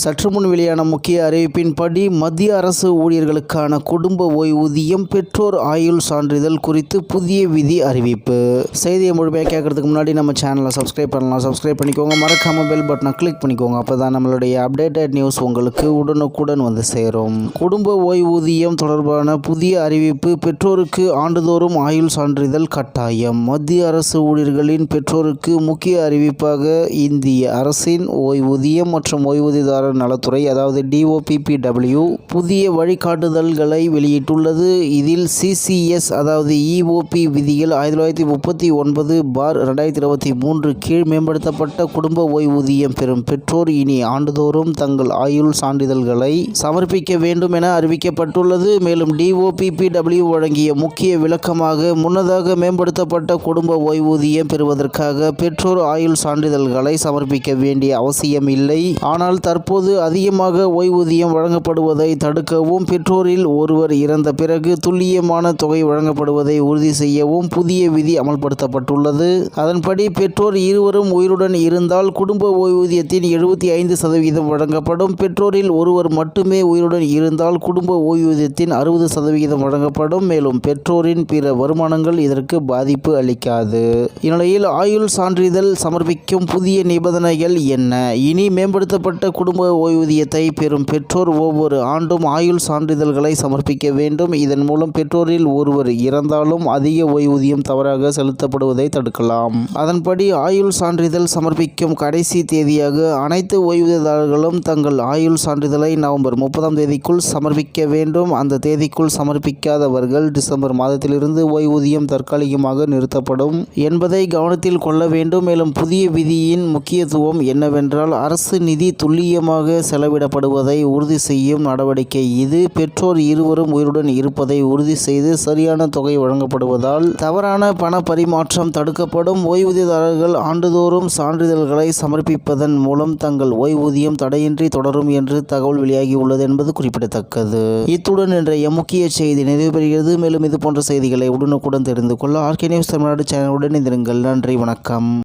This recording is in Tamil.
சற்று முன் வெளியான முக்கிய அறிவிப்பின்படி மத்திய அரசு ஊழியர்களுக்கான குடும்ப ஓய்வூதியம் பெற்றோர் ஆயுள் சான்றிதழ் குறித்து புதிய விதி அறிவிப்பு. செய்தியை முழுமையாக கேட்கறதுக்கு முன்னாடி நம்ம சேனலை சப்ஸ்கிரைப் பண்ணலாம். சப்ஸ்கிரைப் பண்ணிக்கோங்க. மறக்காம பெல் பட்டனை கிளிக் பண்ணிக்கோங்க. அப்போ தான் நம்மளுடைய அப்டேட்டட் நியூஸ் உங்களுக்கு உடனுக்குடன் வந்து சேரும். குடும்ப ஓய்வூதியம் தொடர்பான புதிய அறிவிப்பு பெற்றோருக்கு ஆண்டுதோறும் ஆயுள் சான்றிதழ் கட்டாயம். மத்திய அரசு ஊழியர்களின் பெற்றோருக்கு முக்கிய அறிவிப்பாக இந்திய அரசின் ஓய்வூதியம் மற்றும் ஓய்வூதியதாரர் நலத்துறை அதாவது டிஓபிபிடபிள்யூ புதிய வழிகாட்டுதல்களை வெளியிட்டுள்ளது. இதில் சிசிஎஸ் அதாவது இஓபி விதிகள் ஆயிரத்தி தொள்ளாயிரத்தி முப்பத்தி ஒன்பது பார் ரெண்டாயிரத்தி இருபத்தி மூன்று கீழ் மேம்படுத்தப்பட்ட குடும்ப ஓய்வூதியம் பெறும் பெற்றோர் இனி ஆண்டுதோறும் தங்கள் ஆயுள் சான்றிதழ்களை சமர்ப்பிக்க வேண்டும் என அறிவிக்கப்பட்டுள்ளது. மேலும் டிஓபிபிடபிள்யூ வழங்கிய முக்கிய விளக்கமாக முன்னதாக மேம்படுத்தப்பட்ட குடும்ப ஓய்வூதியம் பெறுவதற்காக பெற்றோர் ஆயுள் சான்றிதழ்களை சமர்ப்பிக்க வேண்டிய அவசியம் இல்லை ஆனால் தற்போது அதிகமாக ஓய்வூதியம் வழங்கப்படுவதை தடுக்கவும் பெற்றோரில் ஒருவர் இறந்த பிறகு துல்லியமான தொகை வழங்கப்படுவதை உறுதி செய்யவும் புதிய விதி அமல்படுத்தப்பட்டுள்ளது. அதன்படி பெற்றோர் இருவரும் உயிருடன் இருந்தால் குடும்ப ஓய்வூதியத்தின் எழுபத்தி ஐந்து சதவீதம் வழங்கப்படும். பெற்றோரில் ஒருவர் மட்டுமே உயிருடன் இருந்தால் குடும்ப ஓய்வூதியத்தின் அறுபது சதவிகிதம் வழங்கப்படும். மேலும் பெற்றோரின் பிற வருமானங்கள் இதற்கு பாதிப்பு அளிக்காது. இந்நிலையில் ஆயுள் சான்றிதழ் சமர்ப்பிக்கும் புதிய நிபந்தனைகள் என்ன? இனி மேம்படுத்தப்பட்ட குடும்ப ஓய்வூதியத்தை பெறும் பெற்றோர் ஒவ்வொரு ஆண்டும் ஆயுள் சான்றிதழ்களை சமர்ப்பிக்க வேண்டும். இதன் மூலம் பெற்றோரில் ஒருவர் இறந்தாலும் அதிக ஓய்வூதியம் தவறாக செலுத்தப்படுவதை தடுக்கலாம். அதன்படி ஆயுள் சான்றிதழ் சமர்ப்பிக்கும் கடைசி தேதியாக அனைத்து ஓய்வூதியதாரர்களும் தங்கள் ஆயுள் சான்றிதழை நவம்பர் முப்பதாம் தேதிக்குள் சமர்ப்பிக்க வேண்டும். அந்த தேதிக்குள் சமர்ப்பிக்காதவர்கள் டிசம்பர் மாதத்திலிருந்து ஓய்வூதியம் தற்காலிகமாக நிறுத்தப்படும் என்பதை கவனத்தில் கொள்ள வேண்டும். மேலும் புதிய விதியின் முக்கியத்துவம் என்னவென்றால் அரசு நிதி துல்லியமாக செலவிடப்படுவதை உறுதி செய்யும் நடவடிக்கை இது. பெற்றோர் இருவரும் உயிருடன் இருப்பதை உறுதி செய்து சரியான தொகை வழங்கப்படுவதால் தவறான பண பரிமாற்றம் தடுக்கப்படும். ஓய்வூதியதாரர்கள் ஆண்டுதோறும் சான்றிதழ்களை சமர்ப்பிப்பதன் மூலம் தங்கள் ஓய்வூதியம் தடையின்றி தொடரும் என்று தகவல் வெளியாகியுள்ளது என்பது குறிப்பிடத்தக்கது. இத்துடன் இன்றைய முக்கிய செய்தி நிறைவு பெறுகிறது. மேலும் இது போன்ற செய்திகளை உடனுக்குடன் தெரிந்து கொள்ள ஆர்கே நியூஸ் தமிழ்நாடு சேனலுடன் இருந்திருங்கள் நன்றி வணக்கம்.